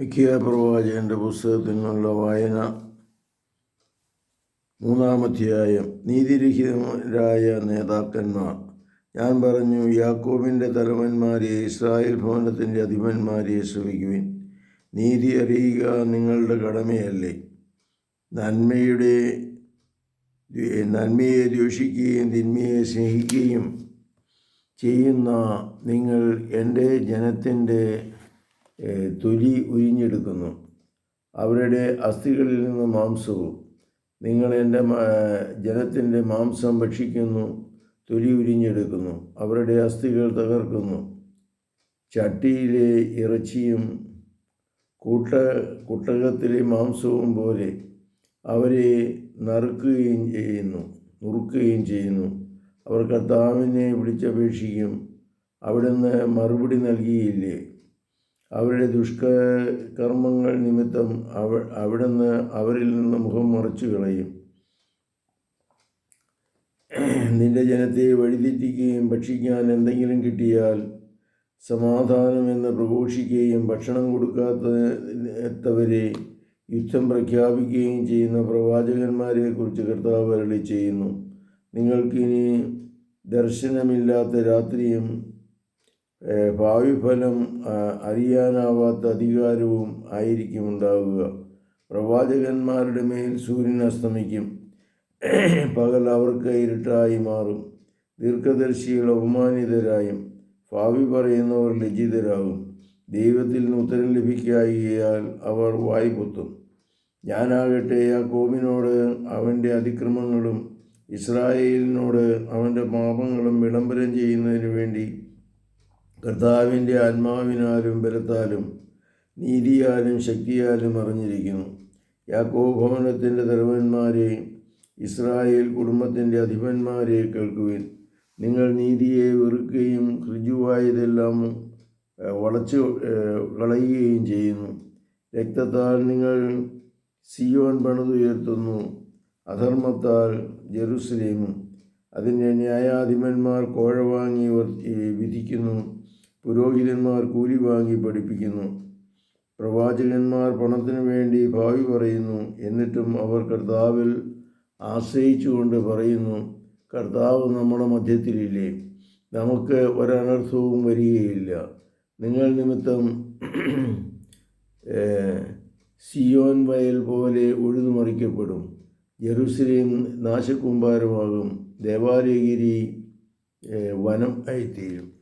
മിക്കിയ പ്രവാചകന്റെ പുസ്തകത്തിൽ നിന്നുള്ള വായന മൂന്നാമധ്യായം. നീതിരഹിതരായ നേതാക്കന്മാർ. ഞാൻ പറഞ്ഞു യാക്കോബിന്റെ തലവന്മാരെ ഇസ്രായേൽ ഭവനത്തിന്റെ അധിപന്മാരെ ശ്രമിക്കുവിൻ നീതി അറിയുക നിങ്ങളുടെ കടമയല്ലേ. നന്മയുടെ നന്മയെ ദൂഷിക്കുകയും തിന്മയെ സ്നേഹിക്കുകയും ചെയ്യുന്ന നിങ്ങൾ എന്റെ ജനത്തിന്റെ തൊലി ഉരിഞ്ഞെടുക്കുന്നു. അവരുടെ അസ്ഥികളിൽ നിന്ന് മാംസവും. നിങ്ങൾ എന്റെ ജനത്തിന്റെ മാംസം ഭക്ഷിക്കുന്നു തൊലി ഉരിഞ്ഞെടുക്കുന്നു. അവരുടെ അസ്ഥികൾ തകർക്കുന്നു. ചട്ടിയിലെ ഇറച്ചിയും കൂട്ട കുട്ടകത്തിലെ മാംസവും പോലെ അവരെ നറുക്കുകയും ചെയ്യുന്നു നുറുക്കുകയും ചെയ്യുന്നു. അവർ കർത്താവിനെ വിളിച്ചപേക്ഷിക്കും അവിടുന്ന് മറുപടി നൽകിയില്ലേ? അവരുടെ ദുഷ്കർമ്മങ്ങൾ നിമിത്തം അവ അവിടുന്ന് അവരിൽ നിന്ന് മുഖം മറച്ചു കളയും നിന്റെ ജനത്തെ വഴിതെറ്റിക്കുകയും ഭക്ഷിക്കാൻ എന്തെങ്കിലും കിട്ടിയാൽ സമാധാനമെന്ന് പ്രഘോഷിക്കുകയും ഭക്ഷണം കൊടുക്കാത്തവരെ യുദ്ധം പ്രഖ്യാപിക്കുകയും ചെയ്യുന്ന പ്രവാചകന്മാരെ കുറിച്ച് കർത്താവ് അരളി ചെയ്യുന്നു. നിങ്ങൾക്കിനി ദർശനമില്ലാത്ത രാത്രിയും ഏഹ്, ഭാവിഫലം അറിയാനാവാത്ത അധികാരവും ആയിരിക്കും ഉണ്ടാവുക. പ്രവാചകന്മാരുടെ മേൽ സൂര്യൻ അസ്തമിക്കും. പകൽ അവർക്ക് ഇരുട്ടായി മാറും. ദീർഘദർശികൾ അപമാനിതരായും. ഭാവി പറയുന്നവർ ലജ്ജിതരാകും. ദൈവത്തിൽ നിന്ന് ഉത്തരം ലഭിക്കായികയാൽ അവർ വായ്പൊത്തും ഞാനാകട്ടെ കോമിനോട് അവന്റെ അതിക്രമങ്ങളും ഇസ്രായേലിനോട് അവന്റെ പാപങ്ങളും വിളംബരം ചെയ്യുന്നതിന് വേണ്ടി കർത്താവിന്റെ ആത്മാവിനാലും ബലത്താലും നീതിയാലും ശക്തിയാലും അറിഞ്ഞിരിക്കുന്നു. യാക്കോ ഭവനത്തിന്റെ തലവന്മാരെ ഇസ്രായേൽ കുടുംബത്തിന്റെ അധിപന്മാരെ കേൾക്കുവിൻ. നിങ്ങൾ നീതിയെ വെറുക്കുകയും ഋജുവായതെല്ലാം വളച്ചു കളയുകയും ചെയ്യുന്നു. രക്തത്താൽ നിങ്ങൾ സിയോൻ പണിതുയർത്തുന്നു അധർമ്മത്താൽ ജെറുസലേമും. അതിന്റെ ന്യായാധിപന്മാർ കോഴ വാങ്ങി വിധിക്കുന്നു. പുരോഹിതന്മാർ കൂലി വാങ്ങി പഠിപ്പിക്കുന്നു. പ്രവാചകന്മാർ പണത്തിനു വേണ്ടി ഭാവി പറയുന്നു. എന്നിട്ടും അവർ കർത്താവിൽ ആശ്രയിച്ചുകൊണ്ട് പറയുന്നു കർത്താവ് നമ്മുടെ മധ്യത്തിലില്ലേ? നമുക്ക് ഒരനർത്ഥവും വരികയില്ല. നിങ്ങൾ നിമിത്തം സിയോൻ വയൽ പോലെ ഉഴുതുമറിക്കപ്പെടും. ജെറുസലേം നാശക്കൂമ്പാരമാകും ദേവാലയഗിരി വനം ആയിത്തീരും.